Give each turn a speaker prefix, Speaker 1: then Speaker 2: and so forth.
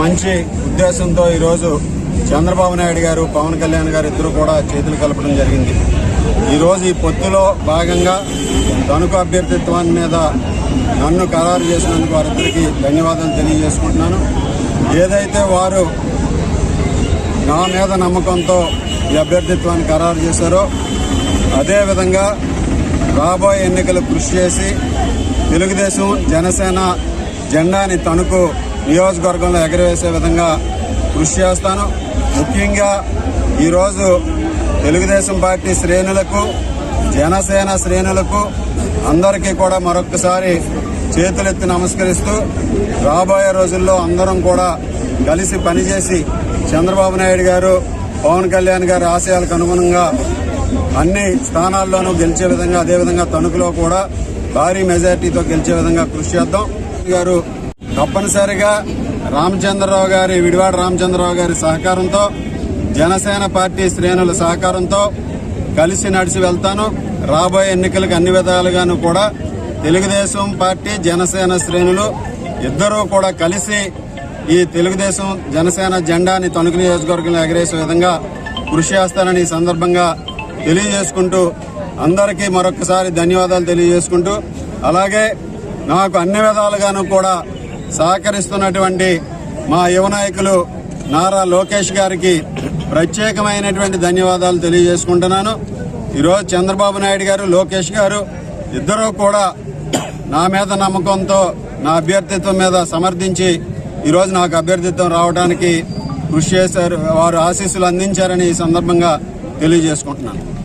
Speaker 1: మంచి ఉద్దేశంతో ఈరోజు చంద్రబాబు నాయుడు గారు పవన్ కళ్యాణ్ గారు ఇద్దరు కూడా చేతులు కలపడం జరిగింది. ఈరోజు ఈ పొత్తులో భాగంగా తణుకు అభ్యర్థిత్వాన్ని మీద నన్ను ఖరారు చేసినందుకు వారిద్దరికీ ధన్యవాదాలు తెలియజేసుకుంటున్నాను. ఏదైతే వారు నా మీద నమ్మకంతో ఈ అభ్యర్థిత్వాన్ని ఖరారు చేశారో అదేవిధంగా రాబోయే ఎన్నికలు కృషి చేసి తెలుగుదేశం జనసేన జెండాని తణుకు నియోజకవర్గంలో ఎగరవేసే విధంగా కృషి చేస్తాను. ముఖ్యంగా ఈరోజు తెలుగుదేశం పార్టీ శ్రేణులకు జనసేన శ్రేణులకు అందరికీ కూడా మరొక్కసారి చేతులెత్తి నమస్కరిస్తూ రాబోయే రోజుల్లో అందరం కూడా కలిసి పనిచేసి చంద్రబాబు నాయుడు గారు పవన్ కళ్యాణ్ గారి ఆశయాలకు అనుగుణంగా అన్ని స్థానాల్లోనూ గెలిచే విధంగా అదేవిధంగా తణుకులో కూడా భారీ మెజార్టీతో గెలిచే విధంగా కృషి చేద్దాం. గారు తప్పనిసరిగా రామచంద్రరావు గారి విడివాడ రామచంద్రరావు గారి సహకారంతో జనసేన పార్టీ శ్రేణుల సహకారంతో కలిసి నడిచి వెళ్తాను. రాబోయే ఎన్నికలకు అన్ని విధాలుగాను కూడా తెలుగుదేశం పార్టీ జనసేన శ్రేణులు ఇద్దరూ కూడా కలిసి ఈ తెలుగుదేశం జనసేన జెండాని తణుకు నియోజకవర్గంలో ఎగరేసే విధంగా కృషి చేస్తానని ఈ సందర్భంగా తెలియజేసుకుంటూ అందరికీ మరొకసారి ధన్యవాదాలు తెలియజేసుకుంటూ అలాగే నాకు అన్ని విధాలుగాను కూడా సహకరిస్తున్నటువంటి మా యువ నాయకులు నారా లోకేష్ గారికి ప్రత్యేకమైనటువంటి ధన్యవాదాలు తెలియజేసుకుంటున్నాను. ఈరోజు చంద్రబాబు నాయుడు గారు లోకేష్ గారు ఇద్దరూ కూడా నా మీద నమ్మకంతో నా అభ్యర్థిత్వం మీద సమర్థించి ఈరోజు నాకు అభ్యర్థిత్వం రావడానికి కృషి చేశారు వారు ఆశీస్సులు అందించారని ఈ సందర్భంగా తెలియజేసుకుంటున్నాను.